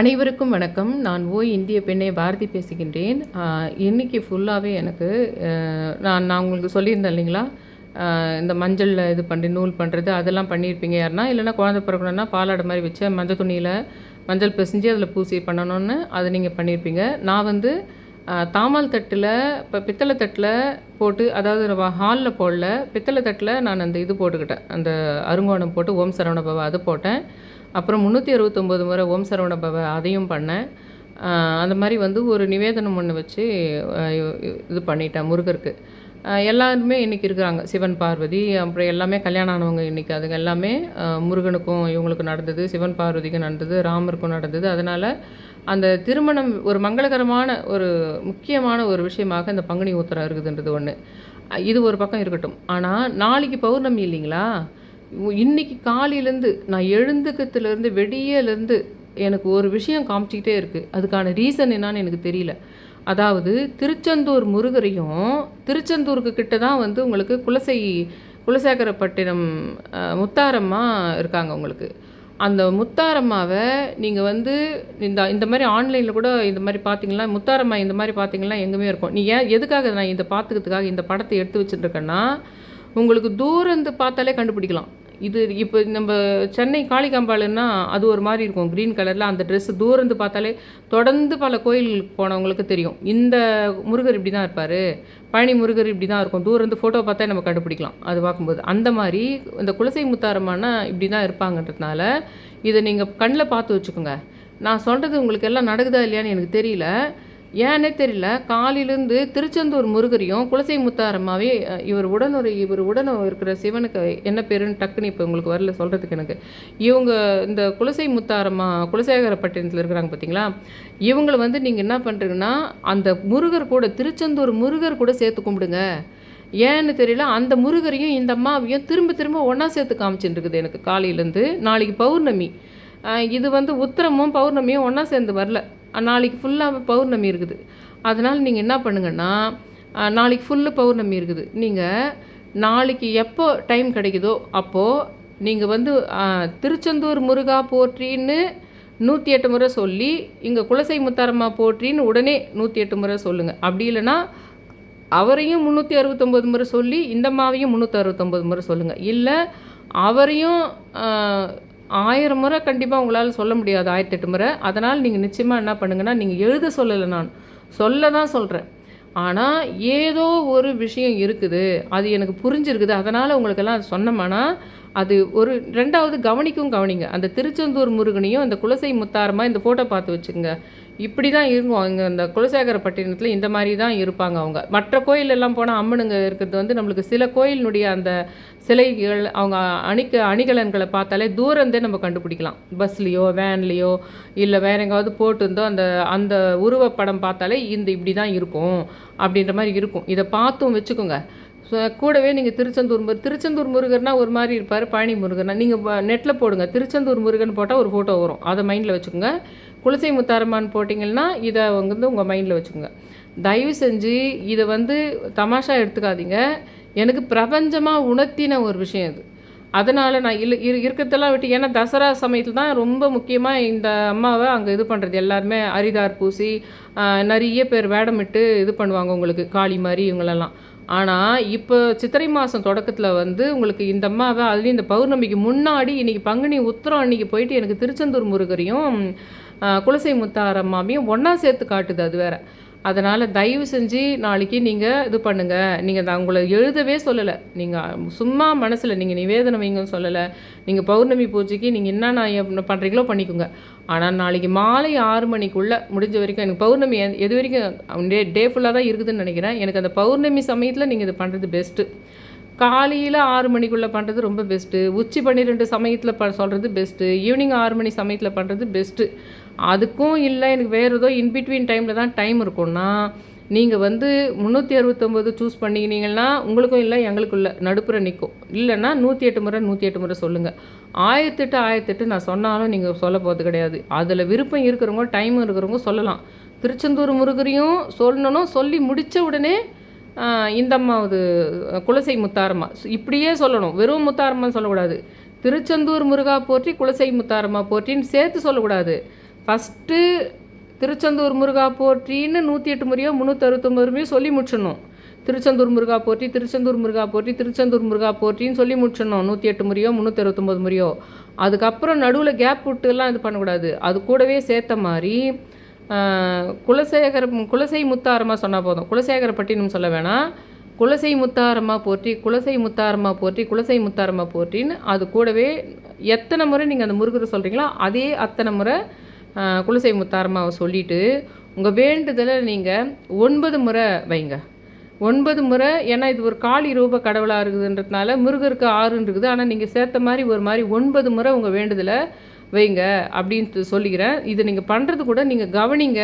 அனைவருக்கும் வணக்கம். நான் ஓய் இந்திய பெண்ணை பாரதி பேசுகின்றேன். இன்றைக்கி ஃபுல்லாகவே எனக்கு நான் நான் உங்களுக்கு சொல்லியிருந்தேன் இல்லைங்களா? இந்த மஞ்சளில் இது பண்ணி நூல் பண்ணுறது அதெல்லாம் பண்ணியிருப்பீங்க யாருன்னா இல்லைன்னா குழந்தை பிறக்கணும்னா பாலாடை மாதிரி வச்சு மஞ்சள் துணியில் மஞ்சள் பிசைஞ்சு அதில் பூசி பண்ணணும்னு அதை நீங்கள் பண்ணியிருப்பீங்க. நான் வந்து தாமல் தட்டில் இப்போ பித்தளை தட்டில் போட்டு அதாவது ஹாலில் போடல பித்தளை தட்டில் நான் அந்த இது போட்டுக்கிட்டேன். அந்த அருங்கோணம் போட்டு ஓம் சரவண பவா அது போட்டேன். அப்புறம் முந்நூற்றி அறுபத்தொம்போது முறை ஓம் சரவண பவ அதையும் பண்ணேன். அந்த மாதிரி வந்து ஒரு நிவேதனம் ஒன்று வச்சு இது பண்ணிட்டேன் முருகருக்கு. எல்லாருமே இன்றைக்கி இருக்கிறாங்க. சிவன் பார்வதி அப்புறம் எல்லாமே கல்யாணம் ஆனவங்க இன்றைக்கி அதுங்க எல்லாமே முருகனுக்கும் இவங்களுக்கும் நடந்தது சிவன் பார்வதிக்கும் நடந்தது ராமருக்கும் நடந்தது. அதனால் அந்த திருமணம் ஒரு மங்களகரமான ஒரு முக்கியமான ஒரு விஷயமாக இந்த பங்குனி உத்தரம் இருக்குதுன்றது ஒன்று இது ஒரு பக்கம் இருக்கட்டும். ஆனால் நாளைக்கு பௌர்ணமி இல்லைங்களா? இன்னைக்கு காலையிலேருந்து நான் எழுந்துக்கத்துலேருந்து வெடியலேருந்து எனக்கு ஒரு விஷயம் காமிச்சிக்கிட்டே இருக்குது அதுக்கான ரீசன் என்னான்னு எனக்கு தெரியல. அதாவது திருச்செந்தூர் முருகரையும் திருச்செந்தூருக்கு கிட்ட தான் வந்து உங்களுக்கு குலசை குலசேகரப்பட்டினம் முத்தாரம்மா இருக்காங்க உங்களுக்கு. அந்த முத்தாரம்மாவை நீங்கள் வந்து இந்த இந்த மாதிரி ஆன்லைனில் கூட இந்த மாதிரி பார்த்தீங்களா முத்தாரம்மா இந்த மாதிரி பார்த்தீங்கன்னா எங்கேயுமே இருக்கும். நீ ஏன் எதுக்காக நான் இதை பார்த்துக்கிறதுக்காக இந்த படத்தை எடுத்து வச்சுட்டுருக்கேன்னா உங்களுக்கு தூரந்து பார்த்தாலே கண்டுபிடிக்கலாம். இது இப்போ நம்ம சென்னை காளிகாம்பாளுன்னா அது ஒரு மாதிரி இருக்கும். க்ரீன் கலரில் அந்த ட்ரெஸ்ஸு தூரந்து பார்த்தாலே தொடர்ந்து பல கோயிலுக்கு போனவங்களுக்கு தெரியும். இந்த முருகர் இப்படி தான் இருப்பார். பழனி முருகர் இப்படி தான் இருக்கும். தூரந்து ஃபோட்டோ பார்த்தா நம்ம கண்டுபிடிக்கலாம். அது பார்க்கும்போது. அந்த மாதிரி இந்த குலசை முத்தாரம்மானா இப்படி தான் இருப்பாங்கன்றதுனால இதை நீங்கள் கண்ணில் பார்த்து வச்சுக்கோங்க. நான் சொல்கிறது உங்களுக்கு எல்லாம் நடக்குதா இல்லையான்னு எனக்கு தெரியல. ஏன்னே தெரியல. காலையிலேருந்து திருச்செந்தூர் முருகரையும் குலசை முத்தாரம்மாவே இவர் உடனுறை இவர் உடன் இருக்கிற சிவனுக்கு என்ன பேருன்னு டக்குன்னு இப்போ உங்களுக்கு வரல சொல்கிறதுக்கு எனக்கு. இவங்க இந்த குலசை முத்தாரம்மா குலசேகரப்பட்டினத்தில் இருக்கிறாங்க பார்த்தீங்களா இவங்களை வந்து நீங்கள் என்ன பண்ணுறீங்கன்னா அந்த முருகர் கூட திருச்செந்தூர் முருகர் கூட சேர்த்து கும்பிடுங்க. ஏன்னு தெரியல அந்த முருகரையும் இந்த அம்மாவையும் திரும்ப திரும்ப ஒன்றா சேர்த்து காமிச்சுட்டு இருக்குது எனக்கு காலையிலேருந்து நாளைக்கு பௌர்ணமி. இது வந்து உத்திரமும் பௌர்ணமியும் ஒன்றா சேர்ந்து வரல. நாளைக்கு ஃபுல்லாக பௌர்ணமி இருக்குது. அதனால் நீங்கள் என்ன பண்ணுங்கன்னா நாளைக்கு ஃபுல்லு பௌர்ணமி இருக்குது. நீங்கள் நாளைக்கு எப்போ டைம் கிடைக்குதோ அப்போது நீங்கள் வந்து திருச்செந்தூர் முருகா போற்றின்னு நூற்றி எட்டு முறை சொல்லி இங்கே குலசை முத்தாரம்மா போற்றின்னு உடனே நூற்றி எட்டு முறை சொல்லுங்கள் அப்படி இல்லைன்னா அவரையும் முந்நூற்றி அறுபத்தொம்போது முறை சொல்லி இந்த மாவையும் முந்நூற்றி அறுபத்தொம்போது முறை சொல்லுங்கள் இல்லை அவரையும் ஆயிரம் முறை கண்டிப்பாக உங்களால் சொல்ல முடியாது ஆயிரத்தெட்டு முறை. அதனால் நீங்கள் நிச்சயமாக என்ன பண்ணுங்கன்னா நீங்கள் எழுத சொல்லலை நான். சொல்ல தான் சொல்கிறேன் ஆனால் ஏதோ ஒரு விஷயம் இருக்குது. அது எனக்கு புரிஞ்சிருக்குது. அதனால் உங்களுக்கெல்லாம் சொன்னோம்னா அது ஒரு ரெண்டாவது கவனிக்கும் கவனிங்க. அந்த திருச்செந்தூர் முருகனையும் அந்த குலசை முத்தாரமாக இந்த ஃபோட்டோ பார்த்து வச்சுக்கோங்க. இப்படி தான் இருக்கும் இங்கே குலசேகர குலசேகரப்பட்டினத்தில் இந்த மாதிரி தான் இருப்பாங்க அவங்க. மற்ற கோயிலெல்லாம் போனால் அம்மனுங்க இருக்கிறது வந்து நம்மளுக்கு சில கோயிலினுடைய அந்த சிலைகள் அவங்க அணிக்க அணிகலன்களை பார்த்தாலே தூரந்தே நம்ம கண்டுபிடிக்கலாம். பஸ்லேயோ வேன்லேயோ இல்லை வேற எங்காவது போட்டிருந்தோ அந்த அந்த உருவப்படம் பார்த்தாலே இந்த இப்படி தான் இருக்கும் அப்படின்ற மாதிரி இருக்கும். இதை பார்த்தும் வச்சுக்கோங்க. கூடவே நீங்கள் திருச்செந்தூர் முரு திருச்செந்தூர் முருகர்னா ஒரு மாதிரி இருப்பார் பழனி முருகர்னா. நீங்கள் நெட்டில் போடுங்க. திருச்செந்தூர் முருகன் போட்டால் ஒரு ஃபோட்டோ வரும். அதை மைண்டில் வச்சுக்கோங்க. குலசை முத்தாரம்மான் போட்டிங்கன்னா இதை வந்து உங்கள் மைண்டில் வச்சுக்கோங்க. தயவு செஞ்சு இதை வந்து தமாஷா எடுத்துக்காதீங்க. எனக்கு பிரபஞ்சமாக உணர்த்தின ஒரு விஷயம் இது அதனால் நான் இல்லை இரு இருக்கிறதெல்லாம் விட்டு ஏன்னா தசரா சமயத்தில் தான் ரொம்ப முக்கியமாக இந்த அம்மாவை அங்கே இது பண்ணுறது எல்லாருமே அரிதார் பூசி நிறைய பேர் வேடமிட்டு இது பண்ணுவாங்க உங்களுக்கு காளி மாதிரி இவங்களெல்லாம். ஆனால் இப்போ சித்திரை மாதம் தொடக்கத்தில் வந்து உங்களுக்கு இந்த அம்மாவை அதுலேயும் இந்த பௌர்ணமிக்கு முன்னாடி இன்றைக்கி பங்குனி உத்திரம் அன்றைக்கி போயிட்டு எனக்கு திருச்செந்தூர் முருகரையும் குலசை முத்தாரம்மாவையும் ஒன்றா சேர்த்து காட்டுது அது வேறு. அதனால் தயவு செஞ்சு நாளைக்கு நீங்கள் இது பண்ணுங்கள் நீங்கள் நான் உங்களை எழுதவே சொல்லலை. நீங்கள் சும்மா மனசில் நீங்கள் நிவேதனம் வைங்கன்னு சொல்லலை. நீங்கள் பௌர்ணமி பூஜைக்கு நீங்கள் என்னென்ன பண்ணுறீங்களோ பண்ணிக்கோங்க. ஆனால் நாளைக்கு மாலை ஆறு மணிக்குள்ளே முடிஞ்ச வரைக்கும் எனக்கு பௌர்ணமி எது வரைக்கும் டே டே ஃபுல்லாக தான் இருக்குதுன்னு நினைக்கிறேன். எனக்கு அந்த பௌர்ணமி சமயத்தில் நீங்கள் இது பண்ணுறது பெஸ்ட்டு காலையில் ஆறு மணிக்குள்ளே பண்ணுறது ரொம்ப பெஸ்ட்டு உச்சி பன்னிரெண்டு சமயத்தில் ப சொல்கிறது பெஸ்ட்டு ஈவினிங் ஆறு மணி சமயத்தில் பண்ணுறது பெஸ்ட்டு அதுக்கும் இல்லை எனக்கு வேறு ஏதோ இன்பிட்வீன் டைமில் தான் டைம் இருக்கும்னா நீங்கள் வந்து முந்நூற்றி அறுபத்தொம்போது சூஸ் பண்ணிக்கினீங்கன்னா உங்களுக்கும் இல்லை எங்களுக்கும் இல்லை நடுப்புற நிற்கும் இல்லைன்னா நூற்றி எட்டு முறை நூற்றி எட்டு முறை சொல்லுங்கள் ஆயிரத்தெட்டு ஆயிரத்தெட்டு நான் சொன்னாலும் நீங்கள் சொல்ல போகிறது கிடையாது. அதில் விருப்பம் இருக்கிறவங்க டைம் இருக்கிறவங்க சொல்லலாம். திருச்செந்தூர் முருகரையும் சொல்லணும் சொல்லி முடித்த உடனே ஆஹ் இந்த அம்மாவது குலசை முத்தாரம்மா. இப்படியே சொல்லணும். வெறும் முத்தாரம்மான்னு சொல்லக்கூடாது. திருச்செந்தூர் முருகா போற்றி குலசை முத்தாரம்மா போற்றின்னு சேர்த்து சொல்லக்கூடாது. ஃபஸ்ட்டு திருச்செந்தூர் முருகா போற்றின்னு நூற்றி எட்டு முறையோ முந்நூற்றறுபத்தொம்பது முறையோ சொல்லி முடிச்சிடணும். திருச்செந்தூர் முருகா போற்றி திருச்செந்தூர் முருகா போற்றி திருச்செந்தூர் முருகா போற்றின்னு சொல்லி முடிச்சிடணும். நூற்றி எட்டு முறையோ முந்நூற்றறுபத்தொம்பது முறையோ. அதுக்கப்புறம் நடுவில் கேப் விட்டுலாம் இது பண்ணக்கூடாது. அது கூடவே சேர்த்த மாதிரி குலசேகர குலசை முத்தாரமாக சொன்னால் போதும். குலசேகரப்பட்டினம் சொல்ல வேணாம். குலசை முத்தாரமாக போற்றி குலசை முத்தாரமாக போற்றி குலசை முத்தாரமாக போற்றின்னு அது கூடவே எத்தனை முறை நீங்கள் அந்த முருகரை சொல்கிறீங்களோ அதே அத்தனை முறை குலசை முத்தாரமாக சொல்லிவிட்டு உங்கள் வேண்டுதலை நீங்கள் ஒன்பது முறை வைங்க. ஒன்பது முறை ஏன்னா இது ஒரு காளி ரூப கடவுளாக இருக்குதுன்றதுனால முருகருக்கு ஆறுன்னு இருக்குது ஆனால் நீங்கள் சேர்த்த மாதிரி ஒரு மாதிரி ஒன்பது முறை உங்கள் வேண்டுதலை வைங்க அப்படின்ட்டு சொல்லிக்கிறேன். இது நீங்கள் பண்ணுறது கூட நீங்கள் கவனிங்க.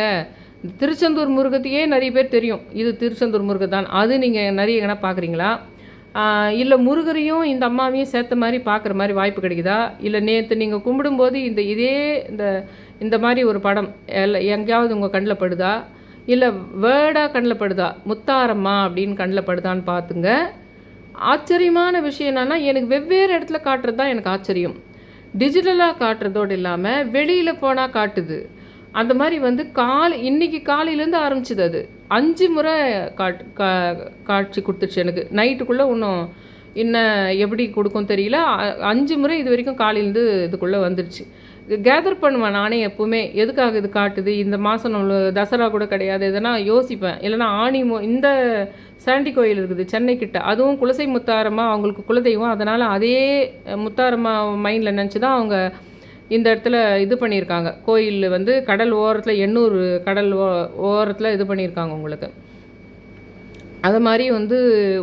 இந்த திருச்செந்தூர் முருகத்தையே நிறைய பேர் தெரியும். இது திருச்செந்தூர் முருகர் தான் அது நீங்கள் நிறைய எங்கன்னா பார்க்குறீங்களா இல்லை முருகரையும் இந்த அம்மாவையும் சேர்த்த மாதிரி பார்க்குற மாதிரி வாய்ப்பு கிடைக்குதா? இல்லை நேற்று நீங்கள் கும்பிடும்போது இந்த இதே இந்த இந்த மாதிரி ஒரு படம் எல்ல- எங்கேயாவது உங்கள் கண்ணில் படுதா? இல்லை வேர்டாக கண்ணில் படுதா? முத்தாரம்மா அப்படின்னு கண்ணில் படுதான்னு பார்த்துங்க ஆச்சரியமான விஷயம் என்னென்னா எனக்கு வெவ்வேறு இடத்துல காட்டுறது தான் எனக்கு ஆச்சரியம். டிஜிட்டலாக காட்டுறதோடு இல்லாமல் வெளியில் போனால் காட்டுது. அந்த மாதிரி வந்து காலை இன்னைக்கு காலையிலேருந்து ஆரம்பிச்சிது அது. அஞ்சு முறை காட் கா காட்சி கொடுத்துருச்சு எனக்கு. நைட்டுக்குள்ளே இன்னும் இன்னும் எப்படி கொடுக்கும் தெரியல. அஞ்சு முறை இது வரைக்கும் காலையிலேருந்து இதுக்குள்ளே வந்துடுச்சு கேதர் பண்ணுவேன் நானே எப்போவுமே. எதுக்காக இது காட்டுது? இந்த மாதம் நம்மளுக்கு தசரா கூட கிடையாது. எதனா யோசிப்பேன். இல்லைன்னா ஆணி மோ இந்த சரண்டி கோயில் இருக்குது சென்னை கிட்ட. அதுவும் குலசை முத்தாரம்மா அவங்களுக்கு குலதெய்வம். அதனால் அதே அஹ், முத்தாரம்மா மைண்டில் நினச்சி தான் அவங்க இந்த இடத்துல இது பண்ணியிருக்காங்க. கோயில் வந்து கடல் ஓரத்தில் எண்ணூர் கடல் ஓ ஓரத்தில் இது பண்ணியிருக்காங்க உங்களுக்கு. அது மாதிரி வந்து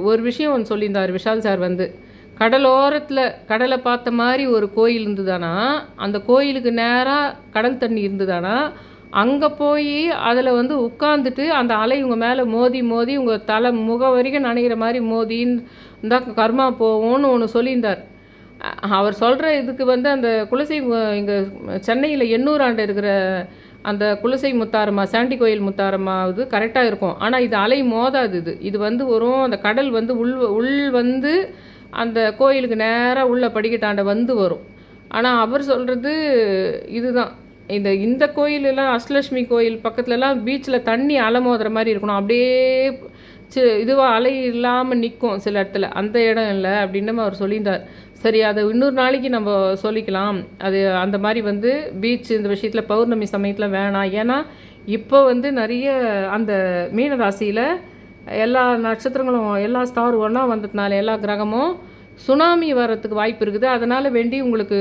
ஒரு விஷயம் ஒன்று சொல்லியிருந்தார் விஷால் சார் வந்து. கடலோரத்தில் கடலை பார்த்த மாதிரி ஒரு கோயில் இருந்ததுன்னா அந்த கோயிலுக்கு நேராக கடல் தண்ணி இருந்ததுன்னா அங்கே போய் அதில் வந்து உட்காந்துட்டு அந்த அலை உங்கள் மேலே மோதி மோதி உங்கள் தலை முக வரைக்கும் நினைக்கிற மாதிரி மோதின்னு இருந்தால் கர்மா போகும்னு ஒன்று சொல்லியிருந்தார். அவர் சொல்கிற இதுக்கு வந்து அந்த குலசை இங்கே சென்னையில் எண்ணூறு ஆண்டு இருக்கிற அந்த குலசை முத்தாரம்மா சாண்டி கோயில் முத்தாரம்மா இது கரெக்டாக இருக்கும். ஆனால் இது அலை மோதாது இது. இது வந்து வரும் அந்த கடல் வந்து உள் உள் வந்து அந்த கோயிலுக்கு நேராக உள்ள படிக்கட்டாண்ட வந்து வரும். ஆனால் அவர் சொல்கிறது இதுதான். இந்த இந்த கோயிலெல்லாம் அஷ்டலட்சுமி கோயில் பக்கத்துலலாம் பீச்சில் தண்ணி அலை மோதுற மாதிரி இருக்கணும். அப்படியே சி இதுவாக அலை இல்லாமல் நிற்கும் சில இடத்துல. அந்த இடம் இல்லை அப்படின்னு அவர் சொல்லியிருந்தார். சரி அதை இன்னொரு நாளைக்கு நம்ம சொல்லிக்கலாம். அது அந்த மாதிரி வந்து பீச் இந்த விஷயத்தில் பௌர்ணமி சமயத்தில் வேணாம். ஏன்னா இப்போ வந்து நிறைய அந்த மீனராசியில் எல்லா நட்சத்திரங்களும் எல்லா ஸ்டார் ஒன்றா வந்ததுனால எல்லா கிரகமும் சுனாமி வர்றதுக்கு வாய்ப்பு இருக்குது. அதனால் வேண்டி உங்களுக்கு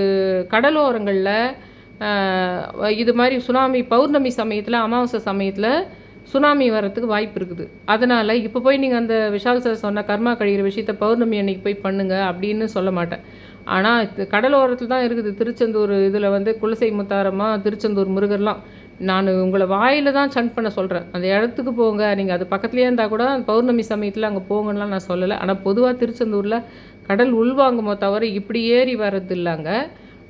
கடலோரங்களில் இது மாதிரி சுனாமி பௌர்ணமி சமயத்தில் அமாவாசை சமயத்தில் சுனாமி வர்றதுக்கு வாய்ப்பு இருக்குது. அதனால் இப்போ போய் நீங்கள் அந்த விஷால் சார் சொன்ன கர்மா கழிகிற விஷயத்த பௌர்ணமி அன்னைக்கு போய் பண்ணுங்கள் அப்படின்னு சொல்ல மாட்டேன். ஆனால் கடலோரத்தில் தான் இருக்குது. திருச்செந்தூர் இதில் வந்து குலசை முத்தாரமாக திருச்செந்தூர் முருகர்லாம். நான் உங்களை வாயில் தான் சன்ட் பண்ண சொல்கிறேன் அந்த இடத்துக்கு போங்க. நீங்கள் அது பக்கத்துலேயே இருந்தால் கூட பௌர்ணமி சமயத்தில் அங்கே போங்கலாம் நான் சொல்லலை. ஆனால் பொதுவாக திருச்செந்தூரில் கடல் உள்வாங்குமோ தவிர இப்படி ஏறி வர்றது இல்லைங்க.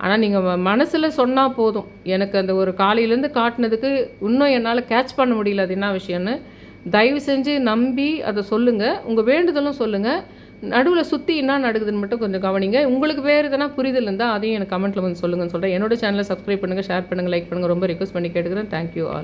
ஆனால் நீங்கள் மனசில் சொன்னால் போதும். எனக்கு அந்த ஒரு காலையிலேருந்து காட்டினதுக்கு இன்னும் என்னால் கேட்ச் பண்ண முடியல. அது என்ன விஷயம்னு. தயவு செஞ்சு நம்பி அதை சொல்லுங்கள் உங்கள் வேண்டுதலும் சொல்லுங்கள் நடுவில் சுற்றி என்ன நடக்குதுன்னு மட்டும் கொஞ்சம் கவனிங்க. உங்களுக்கு வேறு எதனா புரிதல் இருந்தால் அதையும் எனக்கு கமெண்ட்டில் வந்து சொல்லுங்கன்னு சொல்கிறேன் என்னோட சேனலை சப்ஸ்கிரைப் பண்ணுங்கள் ஷேர் பண்ணுங்கள் லைக் பண்ணுங்கள் ரொம்ப ரிக்வஸ்ட் பண்ணி கேட்டுக்கிறேன். Thank you all